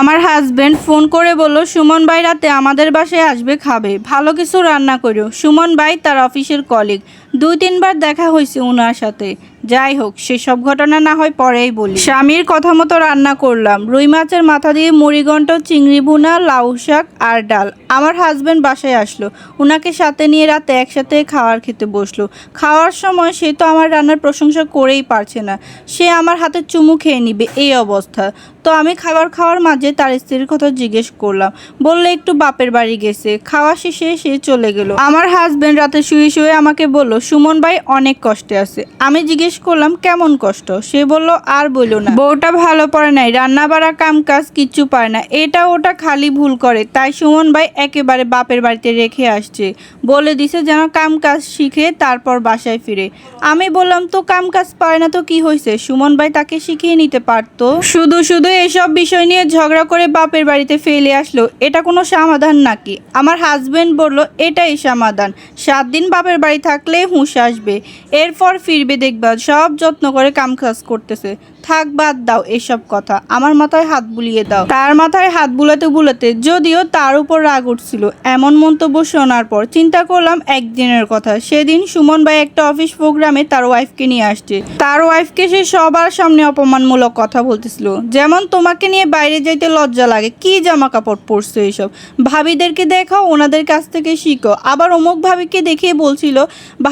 আমার husband phone করে বলল, সুমন ভাই রাতে আমাদের বাসায় আসবে, খাবে। ভালো কিছু রান্না করো। সুমন ভাই তার অফিসের কলিগ দুই তিনবার দেখা হয়েছে ওনার সাথে। যাই হোক, সেসব ঘটনা না হয় পরেই বলি। স্বামীর কথা মতো রান্না করলাম। রুই মাছের মাথা দিয়ে মুড়িঘণ্ট চিংড়ি ভুনা, লাউ শাক আর ডাল। আমার হাজবেন্ড বাসায় আসলো। ওনাকে সাথে নিয়ে রাতে একসাথে খাওয়ার খেতে বসল। খাওয়ার সময় সে তো আমার রান্নার প্রশংসা করেই পারছে না। সে আমার হাতে চুমু খেয়ে নিবে, এই অবস্থা। তো আমি খাবার খাওয়ার মাঝে তার স্ত্রীর কথা জিজ্ঞেস করলাম। বললে একটু বাপের বাড়ি গেছে। খাওয়া শেষে সে চলে গেল। আমার হাজবেন্ড রাতে শুয়ে শুয়ে আমাকে বলল সুমন ভাই অনেক কষ্টে আছে। আমি জিজ্ঞেস করলাম, কেমন কষ্ট? সে বলল, আর বলল না। বউটা ভালো পড়ে নাই রান্না বাড়া কাম কাজ কিচ্ছু পায় না। এটা ওটা খালি ভুল করে। তাই সুমন ভাই একেবারে বাপের বাড়িতে রেখে আসছে। বলে দিছে যেন কাম কাজ শিখে তারপর বাসায় ফিরে। আমি বললাম, তো কাম কাজ পারে না তো কি হয়েছে সুমন ভাই তাকে শিখিয়ে নিতে পারতো। শুধু শুধু এসব বিষয় নিয়ে ঝগড়া করে বাপের বাড়িতে ফেলে আসলো। এটা কোনো সমাধান নাকি? আমার হাজবেন্ড বলল, এটাই সমাধান। সাত দিন বাপের বাড়ি থাকলে হুঁশ আসবে। এরপর ফিরবে দেখবা সব যত্ন করে কাম কাজ করতেছে। থাক বাদ দাও এসব কথা, আমার মাথায় হাত বুলিয়ে দাও। তার মাথায় হাত বুলাতে বুলাতে যদিও তার উপর রাগ উঠছিল, এমন মন্তব্য শোনার পর চিন্তা করলাম একদিনের কথা। সেদিন সুমন ভাই একটা অফিস প্রোগ্রামে তার ওয়াইফকে নিয়ে আসছে। তার ওয়াইফকে সে সবার সামনে অপমানমূলক কথা বলতেছিল। যেমন, তোমাকে নিয়ে বাইরে যাইতে লজ্জা লাগে, কি জামা কাপড় পরছো এইসব ভাবিদেরকে দেখাও, ওনাদের কাছ থেকে শিখো। আবার অমুক ভাবিকে দেখিয়ে বলছিল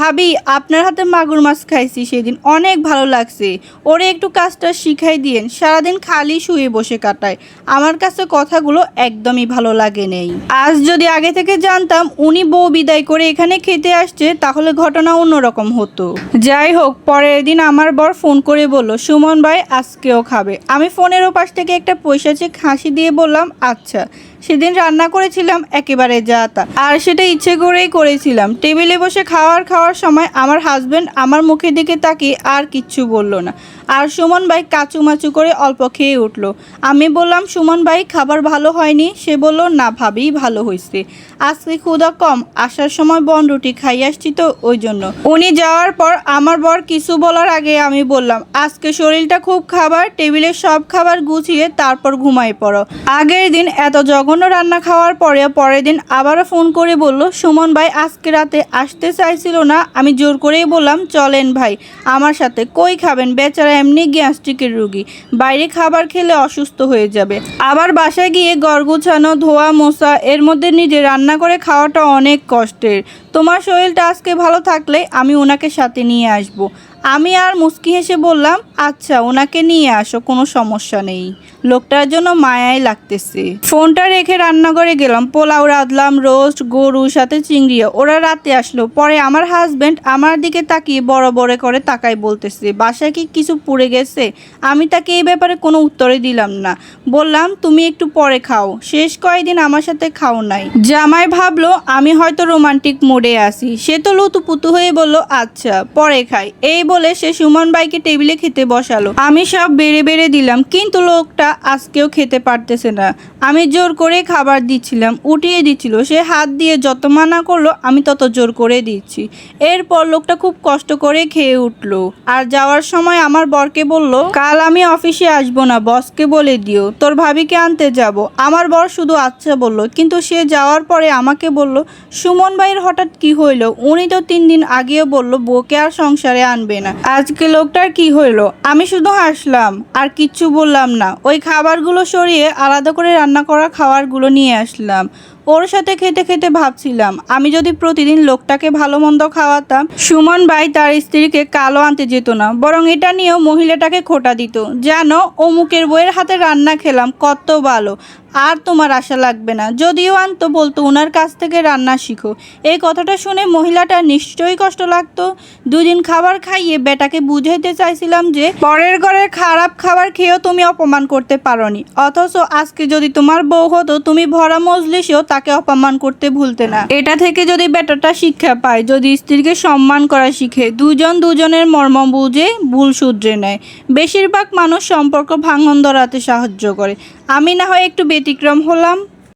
ভাবি, আপনার হাতে মাগুর মাছ খাইছি সেদিন, অনেক ভালো লাগছে। ওরে একটু কাজটা শিখাই দিয়েন, সারাদিন খালি শুয়ে বসে কাটায়। আমার কাছে কথাগুলো একদমই ভালো লাগে নেই। আজ যদি আগে থেকে জানতাম, উনি বউ বিদায় করে এখানে খেতে আসছে, তাহলে ঘটনা অন্যরকম হতো। যাই হোক, পরের দিন আমার বর ফোন করে বলল, সুমন ভাই আজকেও খাবে। আমি ফোনের ওপাশ থেকে একটা পয়সাচে হাসি দিয়ে বললাম আচ্ছা। সেদিন রান্না করেছিলাম একেবারে যা তা। আর সেটা ইচ্ছে করেই করেছিলাম। টেবিলে বসে খাওয়ার খাওয়ার সময় আমার হাজবেন্ড আমার মুখের দিকে তাকিয়ে আর কিচ্ছু বলল না। আর সুমন ভাই কাচুমাচু করে অল্প খেয়ে উঠল। আমি বললাম, সুমন ভাই, খাবার ভালো হয়নি? সে বলল, না ভাবেই ভালো হয়েছে। আজকে ক্ষুদা কম, আসার সময় বন রুটি খাই আসছি তো, ওই জন্য। উনি যাওয়ার পর আমার বর কিছু বলার আগে আমি বললাম, আজকে শরীরটা খুব খাবার টেবিলে সব খাবার গুছিয়ে তারপর ঘুমাই পড়ো। আগের দিন এত জঘন্য রান্না খাওয়ার পরে পরের দিন আবারও ফোন করে বলল, সুমন ভাই, আজকে রাতে আসতে চাইছিল না। আমি জোর করেই বললাম, চলেন ভাই, আমার সাথে। কই খাবেন? বেচারা এমনি গ্যাস্ট্রিকের রুগী। বাইরে খাবার খেলে অসুস্থ হয়ে যাবে। আবার বাসায় গিয়ে গড়গুছানো ধোয়া, মোছা, এর মধ্যে নিজে রান্না করে খাওয়াটা অনেক কষ্টের। তোমার শরীরটা আজকে ভালো থাকলে আমি ওনাকে সাথে নিয়ে আসব। আমি আর মুস্কি হেসে বললাম আচ্ছা ওনাকে নিয়ে আসো, কোনো সমস্যা নেই। লোকটার জন্য মায়াই লাগতেছে। ফোনটা রেখে রান্নাঘরে গেলাম, পোলাও রাঁধলাম, রোস্ট, গরু, সাথে চিংড়িও ওরা রাতে আসলো, পরে আমার হাজবেন্ড আমার দিকে তাকিয়ে বড় বড় করে তাকাই বলতেছে, বাসায় কি কিছু পুড়ে গেছে? আমি তাকে এই ব্যাপারে কোনো উত্তরে দিলাম না। বললাম, তুমি একটু পরে খাও, শেষ কয়েকদিন আমার সাথে খাও নাই। জামাই ভাবলো, আমি হয়তো রোমান্টিক মোডে আছি। সে তো লুতুপুতু হয়ে বলল আচ্ছা পরে খাই। এই বলে সে সুমন ভাইকে টেবিলে খেতে বসালো। আমি সব বেড়ে বেড়ে দিলাম, কিন্তু লোকটা আজকেও খেতে পারতেছে না। আমি জোর করে খাবার দিচ্ছিলাম, উঠিয়ে দিচ্ছিল। সে হাত দিয়ে যত মানা করল, আমি তত জোর করে দিচ্ছি। এরপর লোকটা খুব কষ্ট করে খেয়ে উঠল। আর যাওয়ার সময় আমার বরকে বলল, কাল আমি অফিসে আসব না, বসকে বলে দিও। তোর ভাবিকে আনতে যাব। আমার বর শুধু আচ্ছা বলল, কিন্তু সে যাওয়ার পরে আমাকে বলল, সুমন ভাইয়ের হঠাৎ কি হইল? উনি তো তিন দিন আগেও বলল, বউকে আর সংসারে আনবে না। আজকে লোকটার কি হইল? আমি শুধু হাসলাম, আর কিচ্ছু বললাম না। ওই খাবারগুলো সরিয়ে আলাদা করে রান্না করা খাবারগুলো নিয়ে আসলাম। ওর সাথে খেতে খেতে ভাবছিলাম, আমি যদি প্রতিদিন লোকটাকে ভালো মন্দ খাওয়াতাম, সুমন ভাই তার স্ত্রীকে কালো আনতে যেত না, বরং এটা নিয়েও মহিলাটাকে খোটা দিত। যেন অমুকের বইয়ের হাতে রান্না খেলাম, কত ভালো। আর তোমার আশা লাগবে না, যদিও আনতো বলতো ওনার কাছ থেকে রান্না শিখো। এই কথাটা শুনে মহিলাটা নিশ্চয়ই কষ্ট লাগতো। দুদিন খাবার খাইয়ে বেটাকে বুঝাইতে চাইছিলাম যে, পরের ঘরের খারাপ খাবার খেয়েও তুমি অপমান করতে পারোনি। অথচ আজকে যদি তোমার বউ হতো, তুমি ভরা মজলিসেও তাকে অপমান করতে ভুলতে না। এটা থেকে যদি বেটাটা শিক্ষা পায়, যদি স্ত্রীকে সম্মান করা শিখে, দুজন দুজনের মর্ম বুঝে ভুল শুধরে নেয়। বেশিরভাগ মানুষ সম্পর্ক ভাঙন ধরাতে সাহায্য করে। আমি না হয় একটু ব্যতিক্রম হলাম।